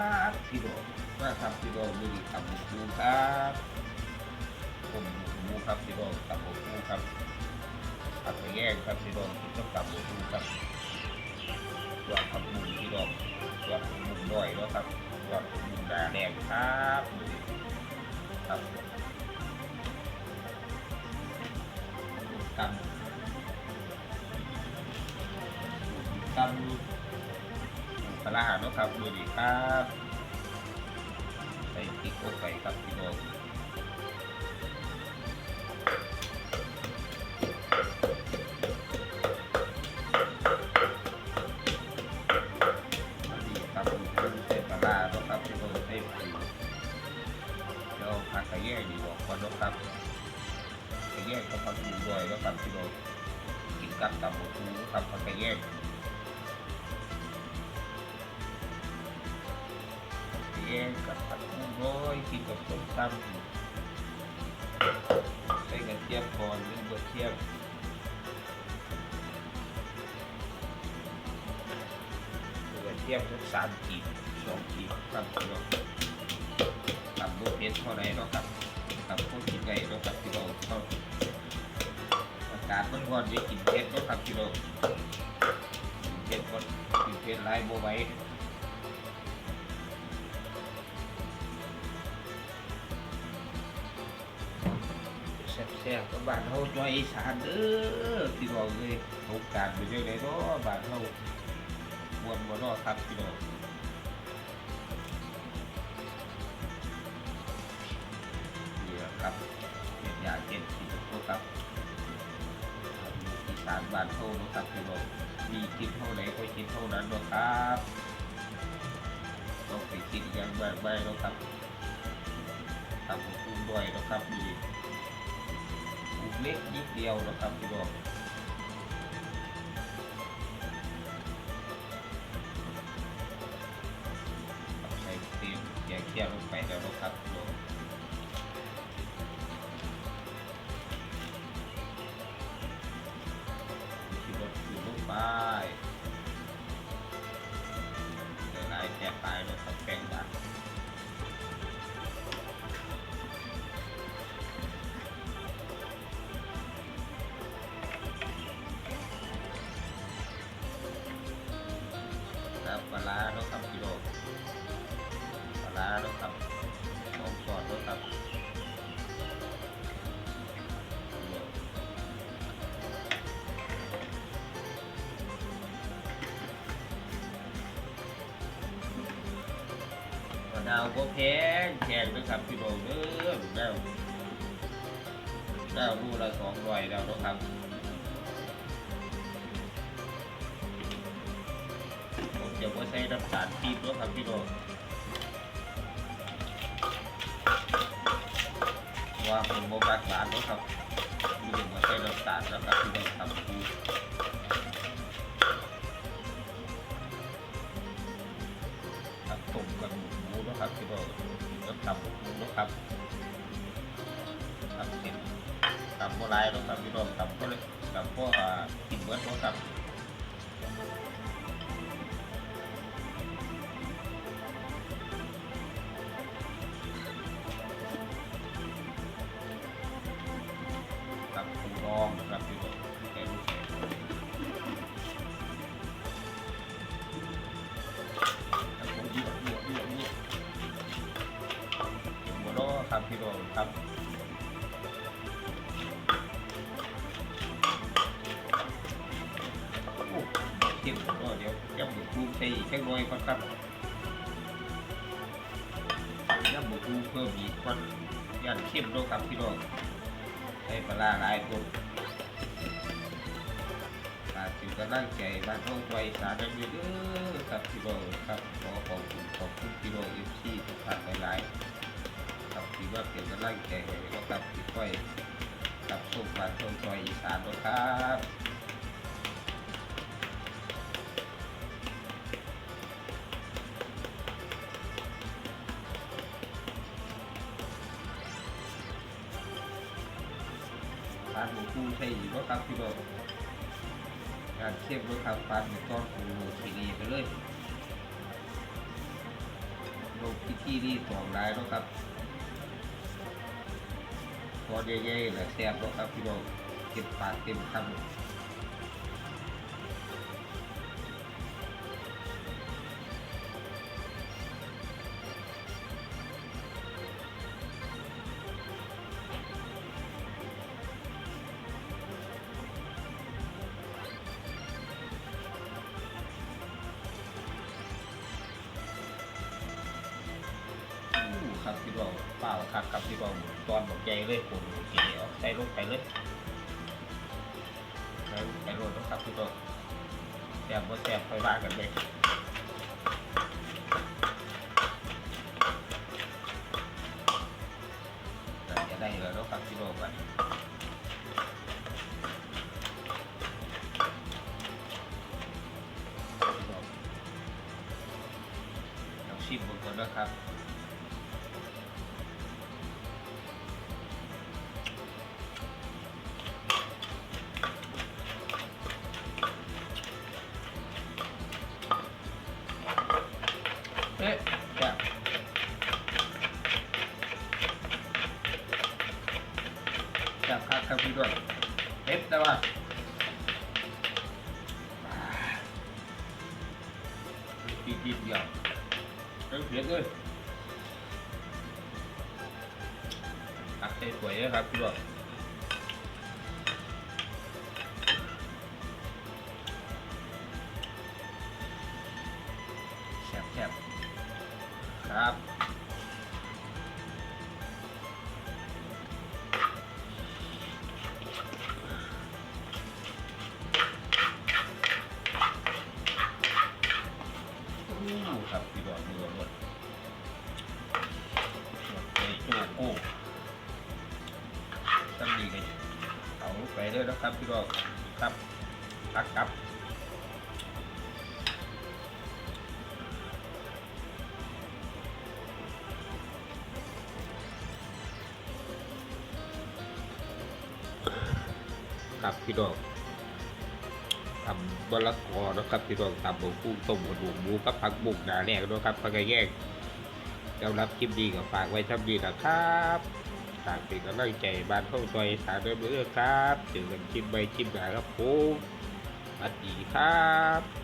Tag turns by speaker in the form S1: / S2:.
S1: ครับพี่โดนะครับพี่โดดูดีครับดูครับผมหมูครับพี่โดกับหมูปูครับตับไปแยกครับพี่โดกินกับกับหมูครับตัวผักบุ้งพี่โดตัวผักบุ้งด้วยแล้วครับตัวผักบุ้งดาแดงครับครับ เนาะครับมือดีครับใส่พริกลงไปครับพี่น้องอันมีตับคือใส่ปลาร้าเนาะครับพี่น้องใส่ผิวเดี๋ยวผักกระแยงดีกว่าคนเนาะครับกระแยงกับผักบุ้งด้วยเนาะครับพี่น้องกินกับกับหมูทูครับผักแยง แยงกับผัดกุ้งร้อยกินกับส้มตำใส่กระเทียมก่อนหรือกระเทียมกระเทียมทุกสามขีดสองขีดครับพี่น้องตำลูกเพชรเท่าไรเนาะครับตำพวกกินไก่เนาะครับพี่น้องเข้าอากาศมันร้อนเดี๋ยกินเพชรเนาะครับพี่น้องกินเพชรก็กินเพชรไล่โบไว้ แซ่บๆกับบ้านเฮาจอยอีสานเด้อพี่น้องเอ้ยสงกรารไปเรื่อยๆเนาะบ้านเฮาม่วนบ่เนาะครับพี่น้องนี่แหละครับเฮ็ดยาเก็บกินเนาะครับอีสานบ้านเฮาเนาะครับพี่น้องมีกินเท่าไหนก็กินเท่านั้นเนาะครับต้องไปกินอย่างมากมายเนาะครับทำของคุณด้วยเนาะครับมี ลูกเล็กนิดเดียวนะครับพี่น้องใส่เตีมแกงเคี่ยวลงไปแล้วนะครับ มะนาวก็แพงแพงนะครับพี่โลเด้อแล้วแล้วรูละสองร้อยแล้วนะครับผมจะว่าใช้น้ำตาลปี๊บเนาะครับพี่น้องว่าผมโมบักหวานเนาะครับมีเห็นว่าใช้น้ำตาลนะครับพี่น้องครับครับต้มกับหมูเน พี่น้องแล้วตำหมูเนาะครับครับเสร็จตำโบราณเนาะครับพี่น้องตำก็เลยตำก็กินเบิร์ดนะครับกับคุณรอง ครับพี่น้องครับโอ้เก็บก็เดี๋ยวย่ำหมูปูใส่อีกแค่น้อยก่อนครับย่ำหมูปูเพิ่มอีกก่อนย่านเข้มแล้วครับพี่น้องใช้ปลาหลายคนอาจจะกำลังใจบ้านท่องไวสารนั้นอยู่เด้อครับพี่โรครับขอขอบคุณขอบคุณพี่โรเอฟซีทุกท่านหลยๆครับที่ ว่าเป็นกำลังใจให้เราครับที่ค่อยกับส่งบ้านท่องไว้อีสานนะครับร้านหมูปูใช่อีกแล้วครับพี่โรกการเข้มด้วยครับปลาหมึกก้อนปูทีนีไปเลยลงพิธีนี่สองรายเนาะครับ พอใหญ่ๆและแซ่บเนาะครับพี่น้องเก็บปากเต็มคำ ครับพี่น้องเปล่าครับครับพี่น้องตอนบอกใจเลยผมกินเอาใส่ลงไปเลยใส่ลงไปโรยต้องครับพี่น้องแซ่บว่าแซ่บค่อยว่ากันเลยจะได้แล้วเนาะครับพี่น้องวันพี่น้องลองชิมดูก่อนนะครับ เอ๊ะแซ่บแซ่บครับครับพี่ด้วยเอ็ดแต่ว่าปีดีเดียวเรื่องเพียรเลยตักใส่ถ้วยเลยครับพี่ด้วย ครับอู้ครับพี่ดอกมือหมดไปจ้โก้ตั้งดีเลยเอาไปเลยนะครับพี่ดอกครับตักครับ ครับพี่ดองทำบะละกอนะครับพี่น้องทำหมูกุ้งต้มกระดูหมูกับผักบุกหนาแน่นะครับผักกระแยงยอมรับคลิปดีกับฝากไว้ทำดีนะครับฝากเป็นกำลังใจบ้านเข้าซอยสารเดิมเรื่อครับเจอกันคลิปใบคลิปหนาครับผมสวัสดีครับ